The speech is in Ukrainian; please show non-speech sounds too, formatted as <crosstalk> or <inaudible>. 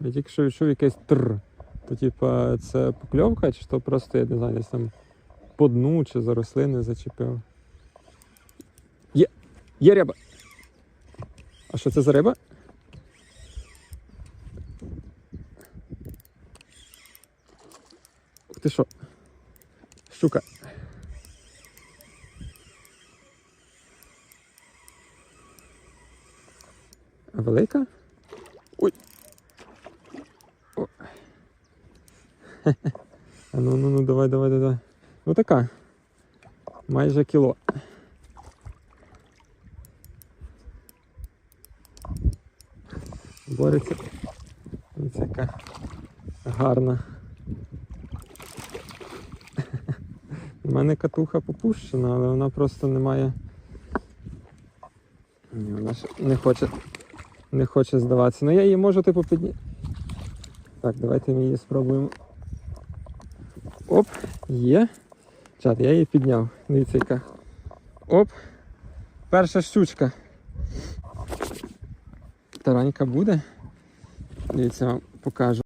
Я тільки що відчув якесь тр. То типа це покльовка, чи то просто, я не знаю, десь там по дну чи за рослини зачепив. Є! Є риба! А що це за риба? Ух ти що? Щука. Велика? Ой. О. <laughs> А ну ну ну давай, давай, давай. Ну така. Майже кіло. Бореться. Ось яка гарна. <laughs> У мене катуха попущена, але вона просто не має. Ні, вона ж не хоче, не хоче здаватися. Ну я її можу типу підняти. Так, давайте ми її спробуємо. Оп, є. Чат, я її підняв. Дивіться яка. Оп. Перша щучка. Таранька буде. Дивіться, вам покажу.